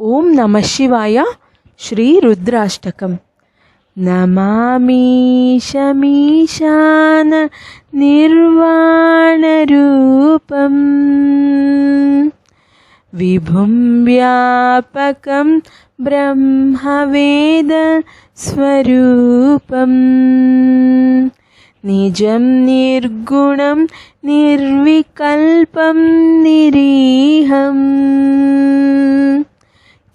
ഓം നമ ശിവായ ശ്രീ രുദ്രാഷ്ടകം. നമാമീശമീശാന നിർവാണരൂപം വിഭും വ്യാപകം ബ്രഹ്മവേദ സ്വരൂപം. നിജം നിർഗുണം നിർവികൽപം നിരീഹം.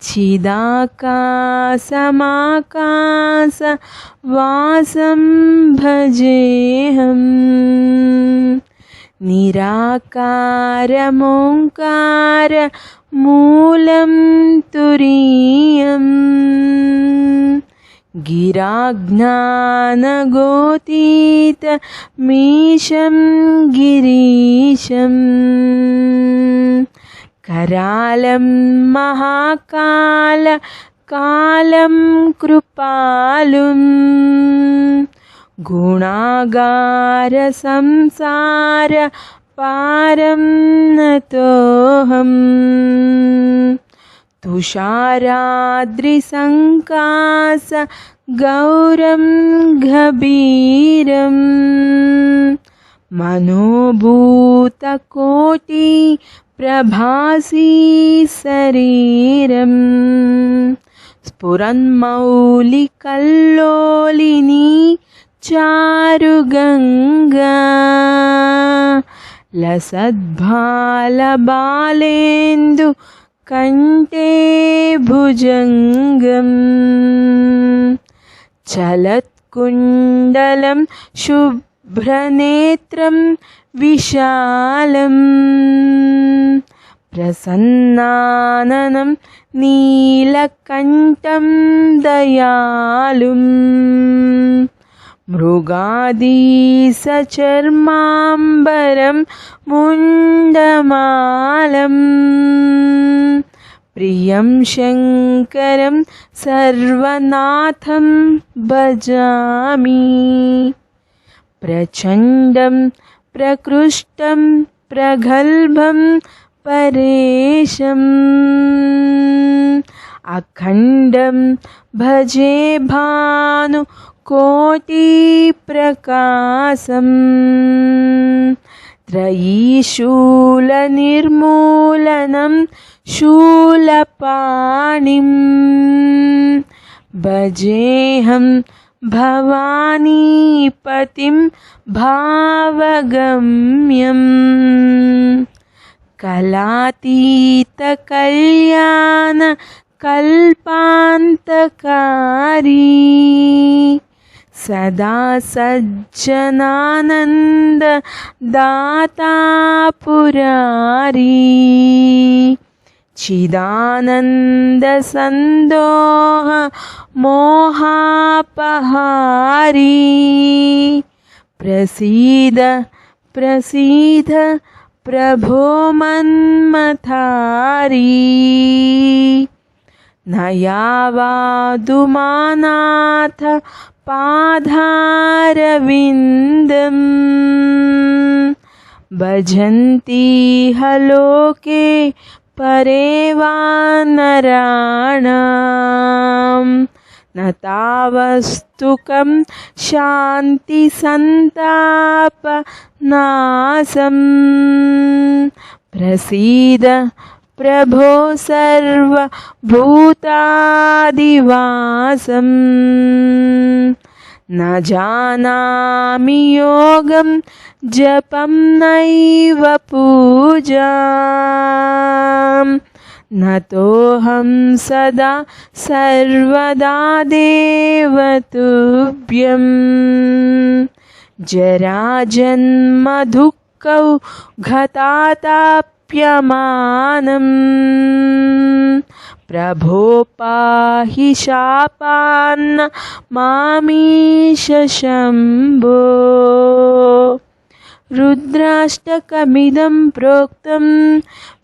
चिदाकाशमाकाश वासं भजेऽहम् निराकारमोङ्कार मूलं तुरीयम्। गिराज्ञानगोतीत मीशं गिरीशम्। കരാലം മഹാകാല കാലം കൃപാലും. ഗുണാകാര സംസാര പാരം നത്തോഹം. തുഷാരാദ്രിസങ്കാസ ഗൗരം ഗഭീരം. మనోభూతకోటి ప్రభాసీ శరీరం. స్ఫురన్మౌలికల్లోలిని చారుగంగా. లసద్భాలబాలేందు కంటే భుజంగం. చలత్కుండలం శుభ शुभ्रनेत्रं विशालम् प्रसन्नाननं नीलकण्ठं दयालुम् मृगादीसचर्माम्बरं मुण्डमालम् प्रियं शङ्करं सर्वनाथं भजामि प्रचण्डं प्रकृष्टं प्रगल्भं परेशम्। अखण्डं भजे भानु कोटिप्रकाशम् त्रयीशूलनिर्मूलनं शूलपाणिं भजेऽहं भवानीपतिं भावगम्यम्। कलातीतकल्याणकल्पान्तकारी। सदा सज्जनानन्ददाता पुरारी चिदानन्दसन्दोह मोहापहारी। प्रसीद प्रसीद प्रभो मन्मथारी। नयावादुमानाथ पाधारविन्दम्। भजन्तीह लोके परे वा नराणाम् न तावस्तुकं शान्तिसन्तापनासम् प्रसीद प्रभो सर्वभूतादिवासम् न जानामि योगं जपं नैव पूजाम् नतोऽहं सदा सर्वदा देवतुभ्यं जराजन्मदुःखौ घताताप्यमानम् प्रभो पाहि शापान्न मामीश शम्भो रुद्राष्टकमिदं प्रोक्तं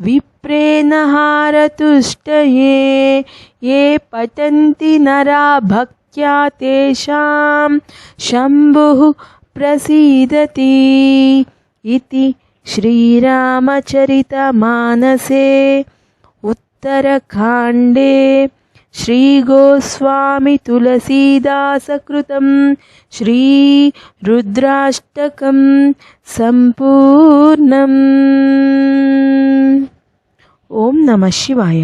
विप्रेण हारतुष्टये ये पठन्ति नरा भक्त्या तेषां, शम्भुः प्रसीदति इति श्रीरामचरितमानसे। उत्तरकाण्डे श्रीगोस्वामितुलसीदासकृतं श्रीरुद्राष्टकं सम्पूर्णम्। ॐ नमः शिवाय।